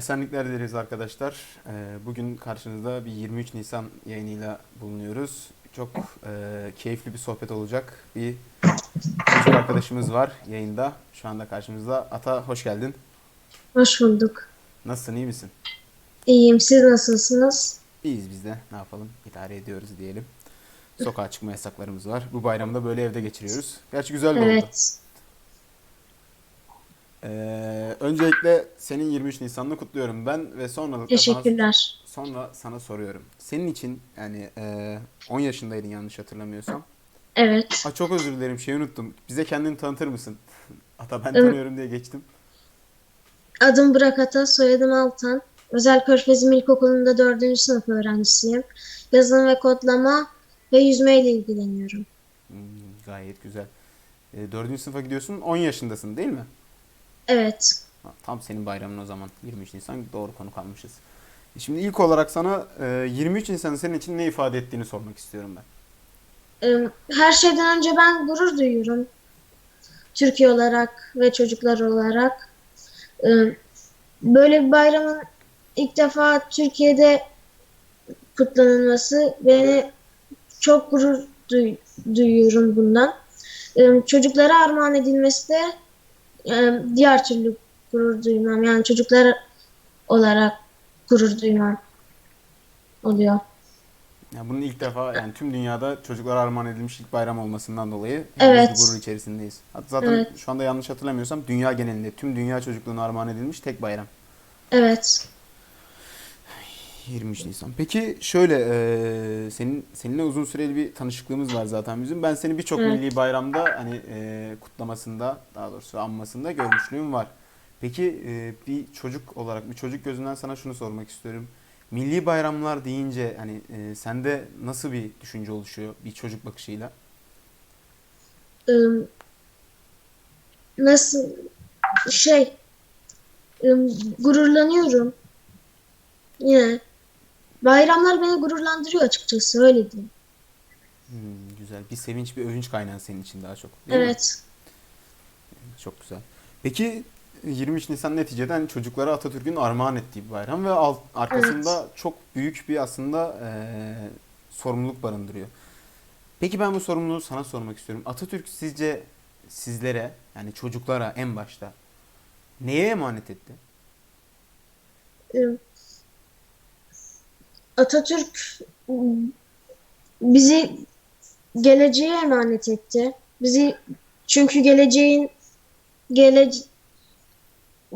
Esenlikler dileriz arkadaşlar. Ee, Bugün karşınızda bir 23 Nisan yayınıyla bulunuyoruz. Çok e, keyifli bir sohbet olacak. Bir çocuk arkadaşımız var yayında. Şu anda karşımızda. Ata hoş geldin. Hoş bulduk. Nasılsın, iyi misin? İyiyim. Siz nasılsınız? İyiyiz biz de. Ne yapalım? İdare ediyoruz diyelim. Sokağa çıkma yasaklarımız var. Bu bayramı da böyle evde geçiriyoruz. Gerçi güzel oldu. Evet. Ee, öncelikle senin 23 Nisan'ını kutluyorum ben ve sonra sana, Teşekkürler. sonra sana soruyorum. Senin için yani e, 10 yaşındaydın yanlış hatırlamıyorsam. Evet. Aa, çok özür dilerim şeyi unuttum. Bize kendini tanıtır mısın? Ata ben tanıyorum diye geçtim. Adım Burak Ata, soyadım Altan. Özel Körfezim İlkokulu'nda 4. sınıf öğrencisiyim. Yazılım ve kodlama ve yüzme ile ilgileniyorum. Hmm, gayet güzel. E, 4. sınıfa gidiyorsun 10 yaşındasın değil mi? Evet. Tam senin bayramın o zaman 23 Nisan doğru konu kalmışız. E, Şimdi ilk olarak sana e, 23 Nisan'ın senin için ne ifade ettiğini sormak istiyorum ben. Ee, Her şeyden önce ben gurur duyuyorum. Türkiye olarak ve çocuklar olarak. Ee, Böyle bir bayramın ilk defa Türkiye'de kutlanılması beni çok gurur duy- duyuyorum bundan. Ee, Çocuklara armağan edilmesi de e, diğer türlü gurur duymam. Yani çocuklar olarak gurur duymam oluyor. Yani bunun ilk defa yani tüm dünyada çocuklara armağan edilmiş ilk bayram olmasından dolayı Evet. gurur içerisindeyiz. Hatta zaten Evet. şu anda yanlış hatırlamıyorsam dünya genelinde tüm dünya çocukluğuna armağan edilmiş tek bayram. Evet. 23 Nisan. Peki şöyle e, senin seninle uzun süreli bir tanışıklığımız var zaten bizim. Ben seni birçok milli bayramda hani e, kutlamasında daha doğrusu anmasında görmüşlüğüm var. Peki e, bir çocuk olarak bir çocuk gözünden sana şunu sormak istiyorum. Milli bayramlar deyince hani e, sende nasıl bir düşünce oluşuyor bir çocuk bakışıyla? Im, nasıl şey ım, gururlanıyorum. Yine bayramlar beni gururlandırıyor açıkçası öyle diyeyim. Hmm, güzel. Bir sevinç, bir övünç kaynağı senin için daha çok. Değil mi? Evet. Çok güzel. Peki 23 Nisan neticeden çocuklara Atatürk'ün armağan ettiği bir bayram ve alt, arkasında çok büyük bir aslında eee, sorumluluk barındırıyor. Peki ben bu sorumluluğu sana sormak istiyorum. Atatürk sizce sizlere yani çocuklara en başta neye emanet etti? Im, Atatürk bizi geleceğe emanet etti. Bizi çünkü geleceğin gele,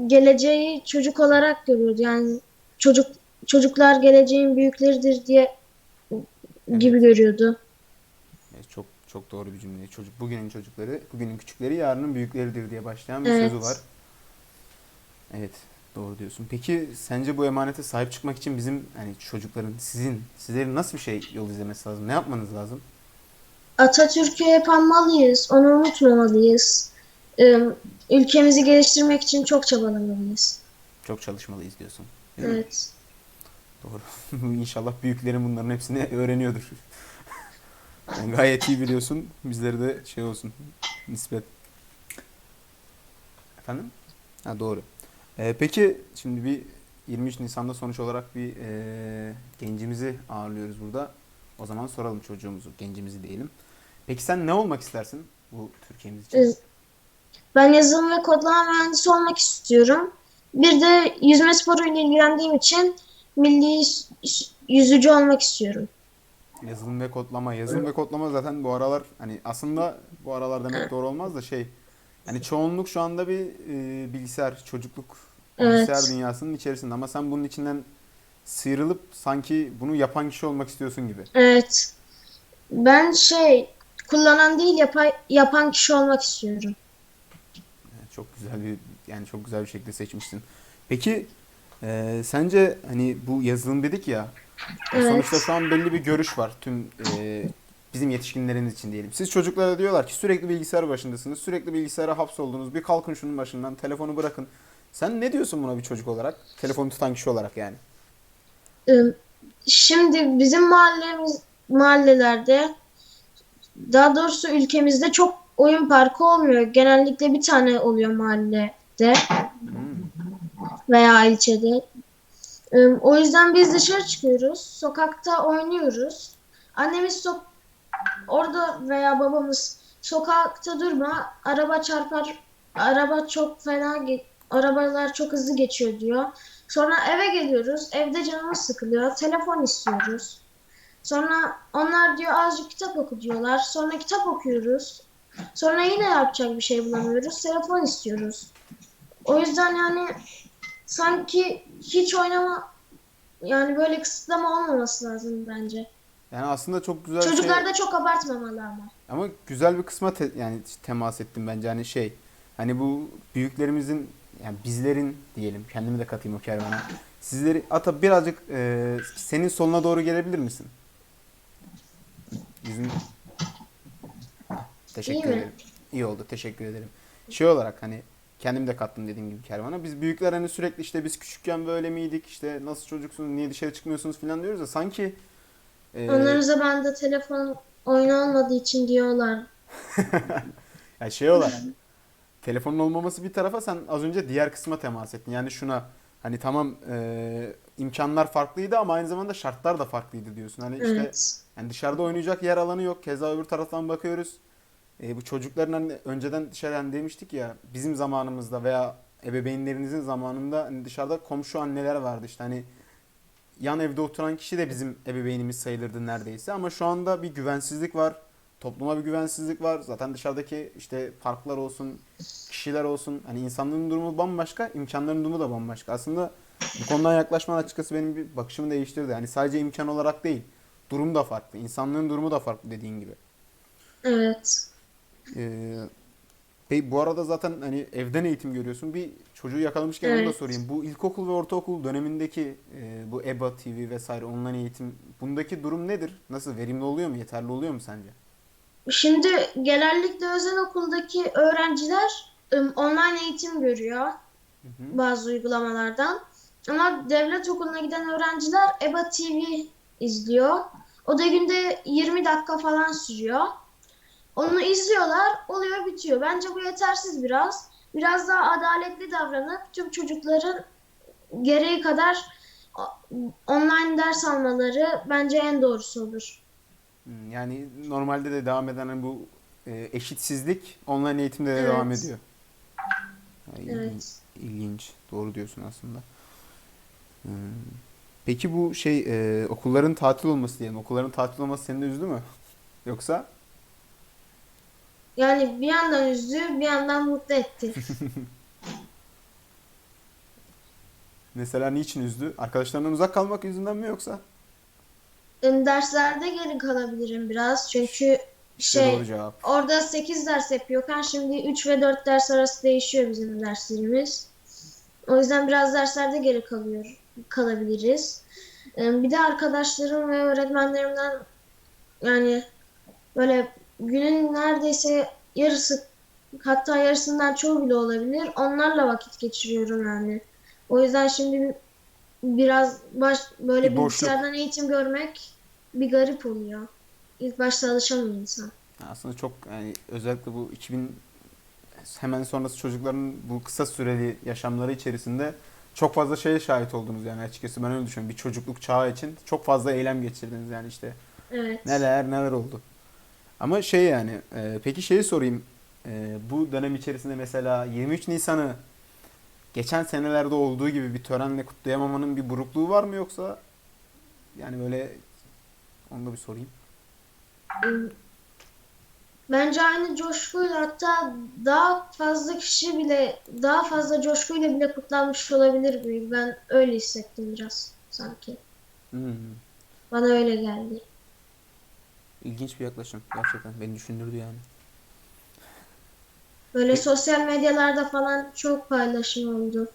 geleceği çocuk olarak görüyordu. Yani çocuk çocuklar geleceğin büyükleridir diye gibi görüyordu. Evet, çok çok doğru bir cümle. Çocuk bugünün çocukları, bugünün küçükleri yarının büyükleridir diye başlayan bir Evet. sözü var. Evet, doğru diyorsun. Peki sence bu emanete sahip çıkmak için bizim hani çocukların, sizin, sizlerin nasıl bir şey yol izlemesi lazım? Ne yapmanız lazım? Atatürk'ü hep anmalıyız. Onu unutmamalıyız. Im, Ülkemizi geliştirmek için çok çabalamalıyız. Çok çalışmalıyız diyorsun. Değil mi? Evet. Doğru. İnşallah büyüklerin bunların hepsini öğreniyordur. Yani gayet iyi biliyorsun. Bizlere de şey olsun. Nispet. Efendim? Ha doğru. Ee, peki şimdi bir 23 Nisan'da sonuç olarak bir e, gencimizi ağırlıyoruz burada. O zaman soralım çocuğumuzu, gencimizi diyelim. Peki sen ne olmak istersin bu Türkiye'miz için? Evet. Ben yazılım ve kodlama mühendisi olmak istiyorum. Bir de yüzme sporuyla ilgilendiğim için milli yüz- yüzücü olmak istiyorum. Yazılım ve kodlama. Yazılım ve kodlama zaten bu aralar hani aslında bu aralar demek doğru olmaz da şey hani çoğunluk şu anda bir e, bilgisayar, çocukluk Evet. bilgisayar dünyasının içerisinde ama sen bunun içinden sıyrılıp sanki bunu yapan kişi olmak istiyorsun gibi. Evet. Ben şey kullanan değil yapay, yapan kişi olmak istiyorum. Yani çok güzel bir yani çok güzel bir şekilde seçmişsin. Peki e, sence hani bu yazılım dedik ya Evet. sonuçta şu an belli bir görüş var tüm e, bizim yetişkinlerimiz için diyelim. Siz çocuklara diyorlar ki sürekli bilgisayar başındasınız. Sürekli bilgisayara hapsoldunuz. Bir kalkın şunun başından. Telefonu bırakın. Sen ne diyorsun buna bir çocuk olarak? Telefonu tutan kişi olarak yani. Ee, Şimdi bizim mahallemiz mahallelerde daha doğrusu ülkemizde çok oyun parkı olmuyor. Genellikle bir tane oluyor mahallede Hmm. veya ilçede. Ee, O yüzden biz dışarı çıkıyoruz. Sokakta oynuyoruz. Annemiz sok orada veya babamız sokakta durma. Araba çarpar. Araba çok fena arabalar çok hızlı geçiyor diyor. Sonra eve geliyoruz. Evde canımız sıkılıyor. Telefon istiyoruz. Sonra onlar diyor azıcık kitap oku diyorlar. Sonra kitap okuyoruz. Sonra yine yapacak bir şey bulamıyoruz. Telefon istiyoruz. O yüzden yani sanki hiç oynama yani böyle kısıtlama olmaması lazım bence. Yani aslında çok güzel şey. Çocuklar da çok abartmamalı ama. Ama güzel bir kısma te- yani temas ettim bence hani şey hani bu büyüklerimizin yani bizlerin diyelim kendimi de katayım o kervana. Sizleri ata birazcık e, senin soluna doğru gelebilir misin? Yüzün Teşekkür İyi mi? ederim. İyi oldu. Teşekkür ederim. Şey olarak hani kendim de kattım dediğim gibi kervana. Biz büyükler hani sürekli işte biz küçükken böyle miydik? işte nasıl çocuksunuz? Niye dışarı çıkmıyorsunuz falan diyoruz ya sanki e, Onların zamanında telefon oyunu olmadığı için diyorlar. Ya şey olarak telefonun olmaması bir tarafa sen az önce diğer kısma temas ettin. Yani şuna hani tamam e, imkanlar farklıydı ama aynı zamanda şartlar da farklıydı diyorsun. Hani işte Evet. yani dışarıda oynayacak yer alanı yok. Keza öbür taraftan bakıyoruz. E, bu çocukların hani önceden dışarı hani demiştik ya bizim zamanımızda veya ebeveynlerinizin zamanında hani dışarıda komşu anneler vardı işte hani yan evde oturan kişi de bizim ebeveynimiz sayılırdı neredeyse ama şu anda bir güvensizlik var. Topluma bir güvensizlik var. Zaten dışarıdaki işte parklar olsun, kişiler olsun hani insanların durumu bambaşka, imkanların durumu da bambaşka. Aslında bu konudan yaklaşman açıkçası benim bir bakışımı değiştirdi. Hani sadece imkan olarak değil, durum da farklı. İnsanlığın durumu da farklı dediğin gibi. Evet. Ee, peki bu arada zaten hani evden eğitim görüyorsun. Bir çocuğu yakalamışken onu da Evet. sorayım. Bu ilkokul ve ortaokul dönemindeki e, bu EBA TV vesaire online eğitim bundaki durum nedir? Nasıl verimli oluyor mu? Yeterli oluyor mu sence? Şimdi genellikle özel okuldaki öğrenciler ım, online eğitim görüyor Hı hı. bazı uygulamalardan. Ama devlet okuluna giden öğrenciler EBA TV izliyor. O da günde 20 dakika falan sürüyor. Onu izliyorlar, oluyor bitiyor. Bence bu yetersiz biraz. Biraz daha adaletli davranıp tüm çocukların gereği kadar online ders almaları bence en doğrusu olur. Hmm, Yani normalde de devam eden hani bu e, eşitsizlik online eğitimde de devam Evet. ediyor. Ya, ilginç, Evet. ilginç. Doğru diyorsun aslında. Hmm. Peki bu şey e, okulların tatil olması diyelim. Okulların tatil olması seni de üzdü mü? Yoksa? Yani bir yandan üzdü, bir yandan mutlu etti. Mesela niçin üzdü? Arkadaşlarından uzak kalmak yüzünden mi yoksa? Em, Derslerde geri kalabilirim biraz. Çünkü İşte şey doğru cevap. orada 8 ders yapıyorken şimdi 3 ve 4 ders arası değişiyor bizim derslerimiz. O yüzden biraz derslerde geri kalıyor kalabiliriz. Em, Bir de arkadaşlarım ve öğretmenlerimden yani böyle günün neredeyse yarısı hatta yarısından çoğu bile olabilir. Onlarla vakit geçiriyorum yani. O yüzden şimdi biraz baş böyle Bir bilgisayardan eğitim görmek bir garip oluyor. İlk başta alışamıyor insan. Aslında çok yani özellikle bu 2000 hemen sonrası çocukların bu kısa süreli yaşamları içerisinde çok fazla şeye şahit oldunuz yani açıkçası ben öyle düşünüyorum. Bir çocukluk çağı için çok fazla eylem geçirdiniz yani işte Evet. neler neler oldu. Ama şey yani e, peki şeyi sorayım. E, bu dönem içerisinde mesela 23 Nisan'ı geçen senelerde olduğu gibi bir törenle kutlayamamanın bir burukluğu var mı yoksa yani böyle onu da bir sorayım. Bence aynı coşkuyla hatta daha fazla kişi bile daha fazla coşkuyla bile kutlanmış olabilir bu yıl. Ben öyle hissettim biraz sanki. Hmm. Bana öyle geldi. İlginç bir yaklaşım gerçekten beni düşündürdü yani. Böyle sosyal medyalarda falan çok paylaşım oldu.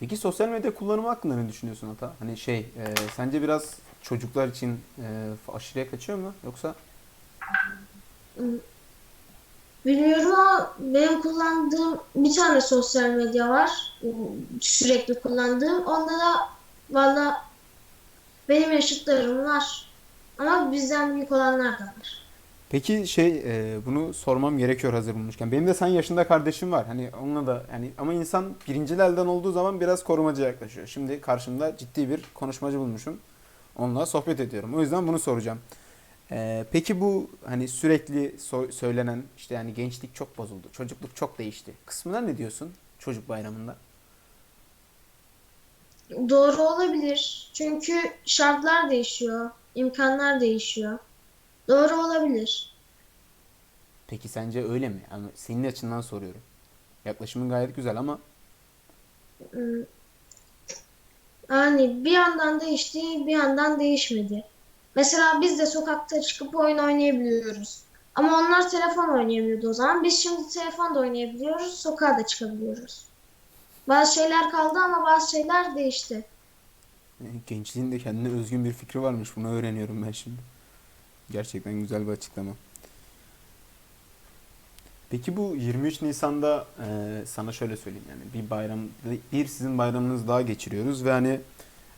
Peki sosyal medya kullanımı hakkında ne düşünüyorsun Ata? Hani şey, e, sence biraz çocuklar için e, aşırıya kaçıyor mu? Yoksa Bilmiyorum ama benim kullandığım bir tane sosyal medya var. Sürekli kullandığım. Onda da valla benim yaşıtlarım var. Ama bizden büyük olanlar da var. Peki şey e, bunu sormam gerekiyor hazır bulmuşken. Benim de sen yaşında kardeşim var. Hani onunla da yani ama insan birincil elden olduğu zaman biraz korumacı yaklaşıyor. Şimdi karşımda ciddi bir konuşmacı bulmuşum. Onunla sohbet ediyorum. O yüzden bunu soracağım. E, peki bu hani sürekli so- söylenen işte yani gençlik çok bozuldu. Çocukluk çok değişti. Kısmına ne diyorsun çocuk bayramında? Doğru olabilir. Çünkü şartlar değişiyor, imkanlar değişiyor. Doğru olabilir. Peki sence öyle mi? Yani senin açından soruyorum. Yaklaşımın gayet güzel ama Hmm, Yani bir yandan değişti, bir yandan değişmedi. Mesela biz de sokakta çıkıp oyun oynayabiliyoruz. Ama onlar telefon oynayamıyordu o zaman. Biz şimdi telefonda oynayabiliyoruz, sokağa da çıkabiliyoruz. Bazı şeyler kaldı ama bazı şeyler değişti. E, gençliğin de kendine özgün bir fikri varmış. Bunu öğreniyorum ben şimdi. Gerçekten güzel bir açıklama. Peki bu 23 Nisan'da e, sana şöyle söyleyeyim yani bir bayram bir sizin bayramınız daha geçiriyoruz ve hani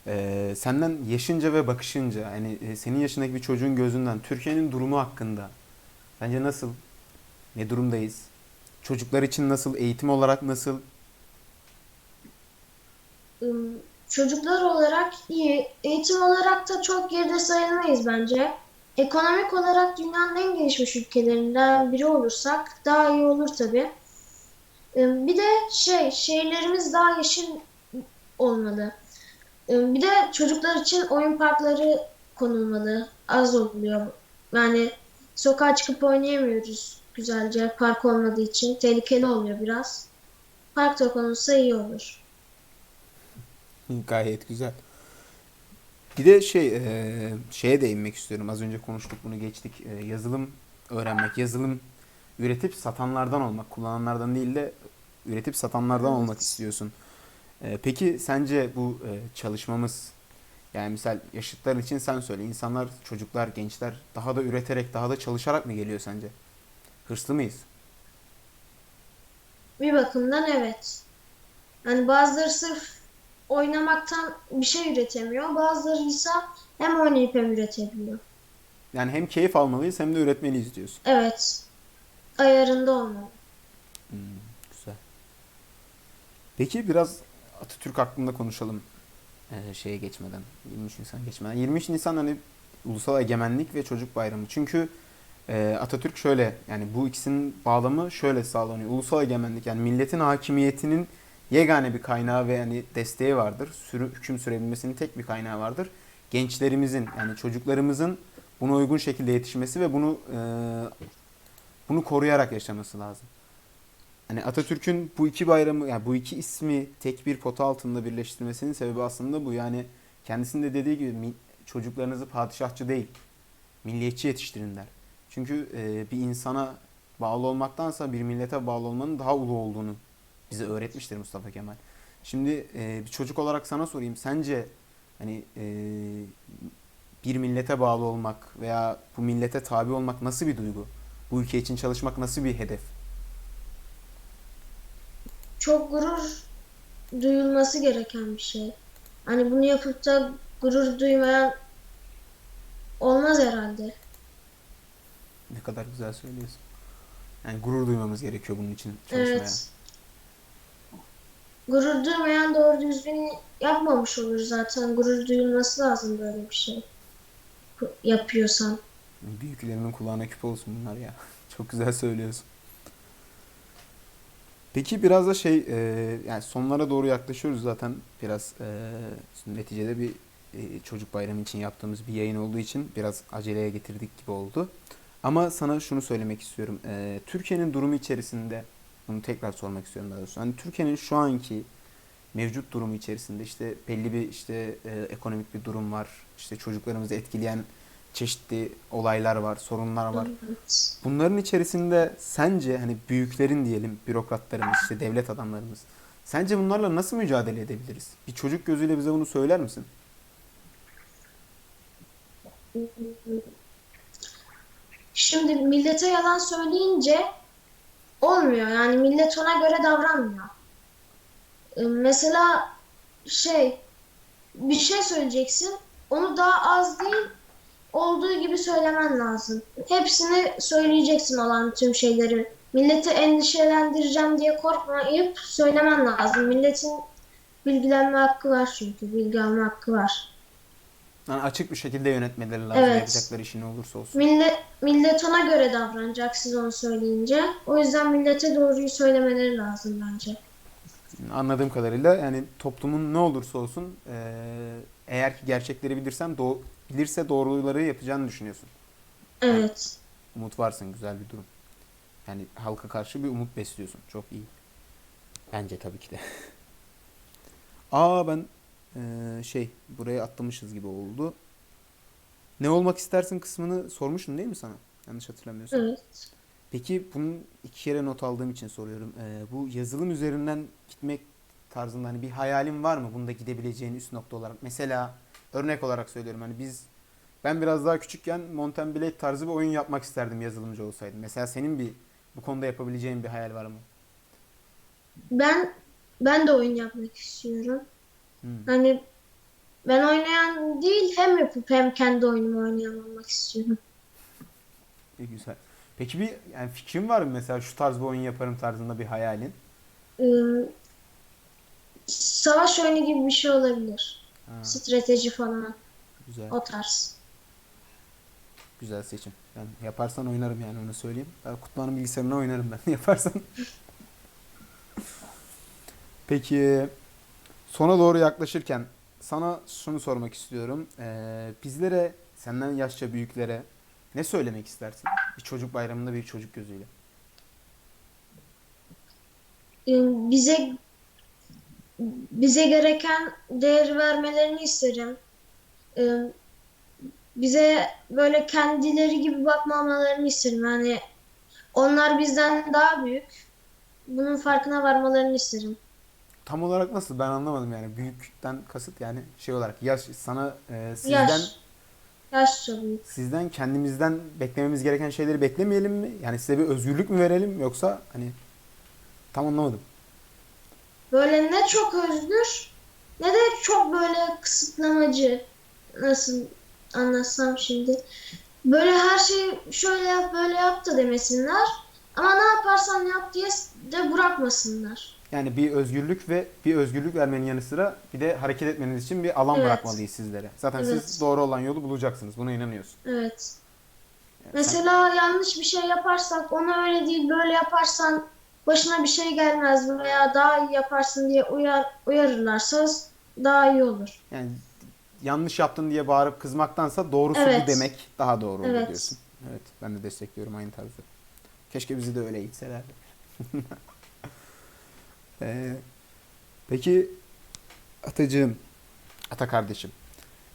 e, senden yaşınca ve bakışınca hani e, senin yaşındaki bir çocuğun gözünden Türkiye'nin durumu hakkında bence nasıl? Ne durumdayız? Çocuklar için nasıl? Eğitim olarak nasıl? Çocuklar olarak iyi, eğitim olarak da çok geride sayılmayız bence. Ekonomik olarak dünyanın en gelişmiş ülkelerinden biri olursak daha iyi olur tabii. Im, Bir de şey, şehirlerimiz daha yeşil olmalı. Im, Bir de çocuklar için oyun parkları konulmalı. Az oluyor. Yani sokağa çıkıp oynayamıyoruz güzelce park olmadığı için. Tehlikeli oluyor biraz. Park da konulsa iyi olur. Gayet güzel. Bir de şey e, şeye değinmek istiyorum. Az önce konuştuk bunu geçtik. E, yazılım öğrenmek, yazılım üretip satanlardan olmak, kullananlardan değil de üretip satanlardan olmak Evet. istiyorsun. E, peki sence bu e, çalışmamız yani misal yaşıtlar için sen söyle. İnsanlar, çocuklar, gençler daha da üreterek, daha da çalışarak mı geliyor sence? Hırslı mıyız? Bir bakımdan evet. Yani bazıları sırf oynamaktan bir şey üretemiyor. Bazıları ise hem oynayıp hem üretebiliyor. Yani hem keyif almalıyız hem de üretmeliyiz diyorsun. Evet. Ayarında olmalı. Hmm, güzel. Peki biraz Atatürk hakkında konuşalım. Ee, şeye geçmeden, 23 Nisan geçmeden. 23 Nisan hani Ulusal Egemenlik ve Çocuk Bayramı. Çünkü e, Atatürk şöyle yani bu ikisinin bağlamı şöyle sağlanıyor. Ulusal egemenlik yani milletin hakimiyetinin yegane bir kaynağı ve yani desteği vardır. Sürü, hüküm sürebilmesinin tek bir kaynağı vardır. Gençlerimizin yani çocuklarımızın buna uygun şekilde yetişmesi ve bunu e, bunu koruyarak yaşaması lazım. Hani Atatürk'ün bu iki bayramı, yani bu iki ismi tek bir pota altında birleştirmesinin sebebi aslında bu. Yani kendisinin de dediği gibi çocuklarınızı padişahçı değil, milliyetçi yetiştirin der. Çünkü e, bir insana bağlı olmaktansa bir millete bağlı olmanın daha ulu olduğunu bize öğretmiştir Mustafa Kemal. Şimdi e, bir çocuk olarak sana sorayım. Sence hani e, bir millete bağlı olmak veya bu millete tabi olmak nasıl bir duygu? Bu ülke için çalışmak nasıl bir hedef? Çok gurur duyulması gereken bir şey. Hani bunu yapıp da gurur duymayan olmaz herhalde. Ne kadar güzel söylüyorsun. Yani gurur duymamız gerekiyor bunun için çalışmaya. Evet. Gurur duymayan doğru düzgün yapmamış olur zaten. Gurur duyulması lazım böyle bir şey. Yapıyorsan. Büyüklerimin kulağına küpe olsun bunlar ya. Çok güzel söylüyorsun. Peki biraz da şey e, yani sonlara doğru yaklaşıyoruz zaten biraz e, neticede bir e, çocuk bayramı için yaptığımız bir yayın olduğu için biraz aceleye getirdik gibi oldu. Ama sana şunu söylemek istiyorum. E, Türkiye'nin durumu içerisinde bunu tekrar sormak istiyorum daha doğrusu. Hani Türkiye'nin şu anki mevcut durumu içerisinde işte belli bir işte e, ekonomik bir durum var. İşte çocuklarımızı etkileyen çeşitli olaylar var, sorunlar var. Bunların içerisinde sence hani büyüklerin diyelim, bürokratlarımız, işte devlet adamlarımız. Sence bunlarla nasıl mücadele edebiliriz? Bir çocuk gözüyle bize bunu söyler misin? Şimdi millete yalan söyleyince olmuyor. Yani millet ona göre davranmıyor. Ee, Mesela şey bir şey söyleyeceksin. Onu daha az değil olduğu gibi söylemen lazım. Hepsini söyleyeceksin olan tüm şeyleri. Milleti endişelendireceğim diye korkmayıp söylemen lazım. Milletin bilgilenme hakkı var çünkü. Bilgi alma hakkı var. Yani açık bir şekilde yönetmeleri lazım Evet. yapacakları işi ne olursa olsun. Millet, millet ona göre davranacak siz onu söyleyince. O yüzden millete doğruyu söylemeleri lazım bence. Anladığım kadarıyla yani toplumun ne olursa olsun eee, eğer ki gerçekleri bilirsen doğ- bilirse doğruları yapacağını düşünüyorsun. Evet. Umut varsın güzel bir durum. Yani halka karşı bir umut besliyorsun. Çok iyi. Bence tabii ki de. Aa ben eee, şey buraya atlamışız gibi oldu. Ne olmak istersin kısmını sormuştun değil mi sana? Yanlış hatırlamıyorsam. Evet. Peki bunun iki kere not aldığım için soruyorum. Ee, bu yazılım üzerinden gitmek tarzında hani bir hayalin var mı? Bunda gidebileceğin üst nokta olarak. Mesela örnek olarak söylüyorum hani biz ben biraz daha küçükken Mountain Blade tarzı bir oyun yapmak isterdim yazılımcı olsaydım. Mesela senin bir bu konuda yapabileceğin bir hayal var mı? Ben ben de oyun yapmak istiyorum. Hmm. Hani ben oynayan değil hem yapıp hem kendi oyunumu oynayan olmak istiyorum. İyi, güzel. Peki bir yani fikrin var mı mesela şu tarz bir oyun yaparım tarzında bir hayalin? Ee, savaş oyunu gibi bir şey olabilir. Ha, Strateji falan güzel. o tarz. Güzel seçim. Ben yaparsan oynarım yani onu söyleyeyim. Kutman'ın bilgisayarına oynarım ben yaparsan. Peki sona doğru yaklaşırken sana şunu sormak istiyorum. Ee, bizlere senden yaşça büyüklere ne söylemek istersin? Bir çocuk bayramında bir çocuk gözüyle. Ee, bize bize gereken değer vermelerini isterim. Ee, bize böyle kendileri gibi bakmamalarını isterim. Yani onlar bizden daha büyük. Bunun farkına varmalarını isterim. Tam olarak nasıl? Ben anlamadım yani. Büyükten kasıt yani şey olarak yaş sana e, sizden Yaş. Büyük. sizden kendimizden beklememiz gereken şeyleri beklemeyelim mi? Yani size bir özgürlük mü verelim yoksa hani tam anlamadım. Böyle ne çok özgür ne de çok böyle kısıtlamacı. Nasıl anlatsam şimdi. Böyle her şeyi şöyle yap böyle yap da demesinler. Ama ne yaparsan yap diye de bırakmasınlar. Yani bir özgürlük ve bir özgürlük vermenin yanı sıra bir de hareket etmeniz için bir alan Evet. bırakmalıyız sizlere. Zaten Evet. siz doğru olan yolu bulacaksınız. Buna inanıyorsun. Evet. Yani sen- Mesela yanlış bir şey yaparsak onu öyle değil böyle yaparsan başına bir şey gelmez veya daha iyi yaparsın diye uyar, uyarırlarsa daha iyi olur. yani yanlış yaptın diye bağırıp kızmaktansa doğrusu Evet. bu demek daha doğru olur Evet. diyorsun. Evet, ben de destekliyorum aynı tarzda. Keşke bizi de öyle eğitselerdi. Ee, peki Atacığım, Ata kardeşim,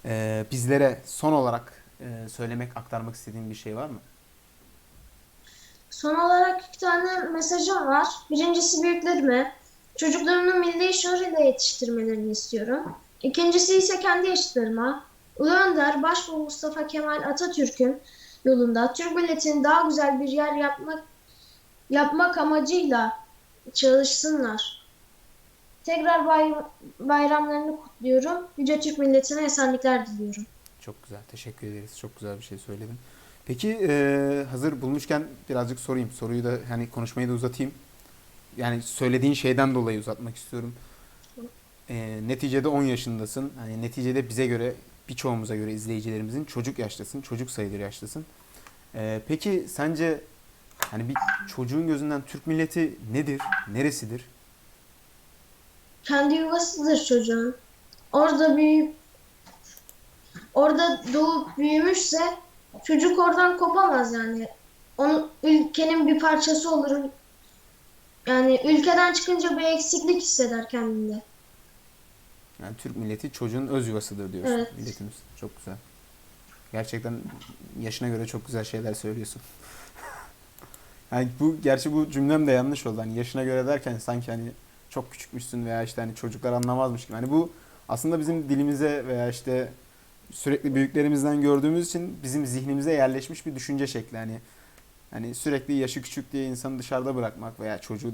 ee, bizlere son olarak ee, söylemek, aktarmak istediğin bir şey var mı? Son olarak iki tane mesajım var. Birincisi büyüklerime. Çocuklarını milli şuuruyla yetiştirmelerini istiyorum. İkincisi ise kendi yaşıtlarıma. Ulu Önder, Başbuğ Mustafa Kemal Atatürk'ün yolunda Türk milletini daha güzel bir yer yapmak yapmak amacıyla çalışsınlar. Tekrar bay- bayramlarını kutluyorum. Yüce Türk milletine esenlikler diliyorum. Çok güzel. Teşekkür ederiz. Çok güzel bir şey söyledin. Peki e, hazır bulmuşken birazcık sorayım. Soruyu da hani konuşmayı da uzatayım. Yani söylediğin şeyden dolayı uzatmak istiyorum. E, neticede 10 yaşındasın. Hani neticede bize göre birçoğumuza göre izleyicilerimizin çocuk yaştasın. Çocuk sayılır yaştasın. E, peki sence hani bir çocuğun gözünden Türk milleti nedir? Neresidir? kendi yuvasıdır çocuğun. Orada büyüyüp orada doğup büyümüşse çocuk oradan kopamaz yani. Onun ülkenin bir parçası olur. Yani ülkeden çıkınca bir eksiklik hisseder kendinde. Yani Türk milleti çocuğun öz yuvasıdır diyorsun. Evet. Milletimiz. Çok güzel. Gerçekten yaşına göre çok güzel şeyler söylüyorsun. Yani bu gerçi bu cümlem de yanlış oldu. Hani yaşına göre derken sanki hani çok küçükmüşsün veya işte hani çocuklar anlamazmış gibi. Hani bu aslında bizim dilimize veya işte sürekli büyüklerimizden gördüğümüz için bizim zihnimize yerleşmiş bir düşünce şekli. Hani hani sürekli yaşı küçük diye insanı dışarıda bırakmak veya çocuğu